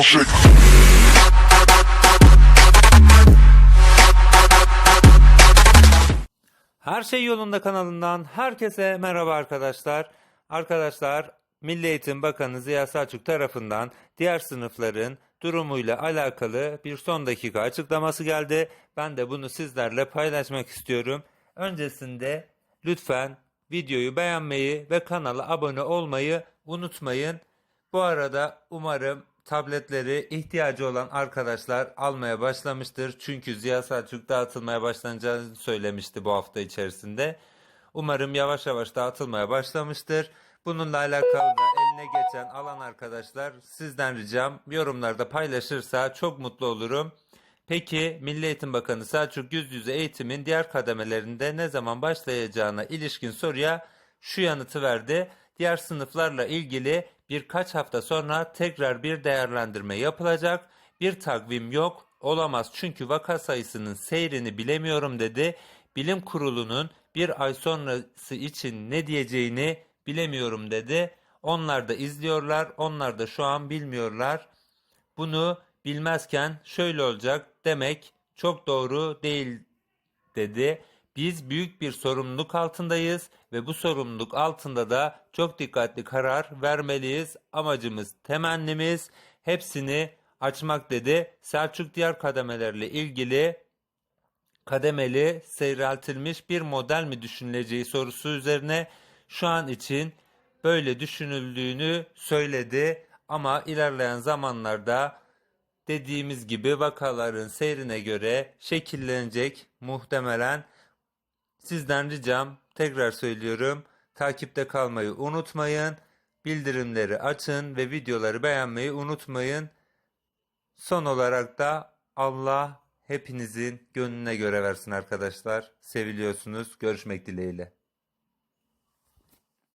don't shake. Her Şey Yolunda kanalından herkese merhaba arkadaşlar. Arkadaşlar Milli Eğitim Bakanı Ziya Selçuk tarafından diğer sınıfların durumuyla alakalı bir son dakika açıklaması geldi. Ben de bunu sizlerle paylaşmak istiyorum. Öncesinde lütfen videoyu beğenmeyi ve kanala abone olmayı unutmayın. Bu arada umarım tabletleri ihtiyacı olan arkadaşlar almaya başlamıştır. Çünkü Ziya Selçuk dağıtılmaya başlanacağını söylemişti bu hafta içerisinde. Umarım yavaş yavaş dağıtılmaya başlamıştır. Bununla alakalı da eline geçen alan arkadaşlar sizden ricam yorumlarda paylaşırsa çok mutlu olurum. Peki Milli Eğitim Bakanı Selçuk Yüz Yüze eğitimin diğer kademelerinde ne zaman başlayacağına ilişkin soruya şu yanıtı verdi. Diğer sınıflarla ilgili birkaç hafta sonra tekrar bir değerlendirme yapılacak. Bir takvim yok, olamaz çünkü vaka sayısının seyrini bilemiyorum dedi. Bilim kurulunun bir ay sonrası için ne diyeceğini bilemiyorum dedi. Onlar da izliyorlar, onlar da şu an bilmiyorlar. Bunu bilmezken şöyle olacak demek çok doğru değil dedi. Biz büyük bir sorumluluk altındayız ve bu sorumluluk altında da çok dikkatli karar vermeliyiz. Amacımız, temennimiz hepsini açmak dedi. Selçuk diğer kademelerle ilgili kademeli seyreltilmiş bir model mi düşünüleceği sorusu üzerine şu an için böyle düşünüldüğünü söyledi ama ilerleyen zamanlarda dediğimiz gibi vakaların seyrine göre şekillenecek muhtemelen. Sizden ricam tekrar söylüyorum takipte kalmayı unutmayın. Bildirimleri açın ve videoları beğenmeyi unutmayın. Son olarak da Allah hepinizin gönlüne göre versin arkadaşlar. Seviliyorsunuz. Görüşmek dileğiyle.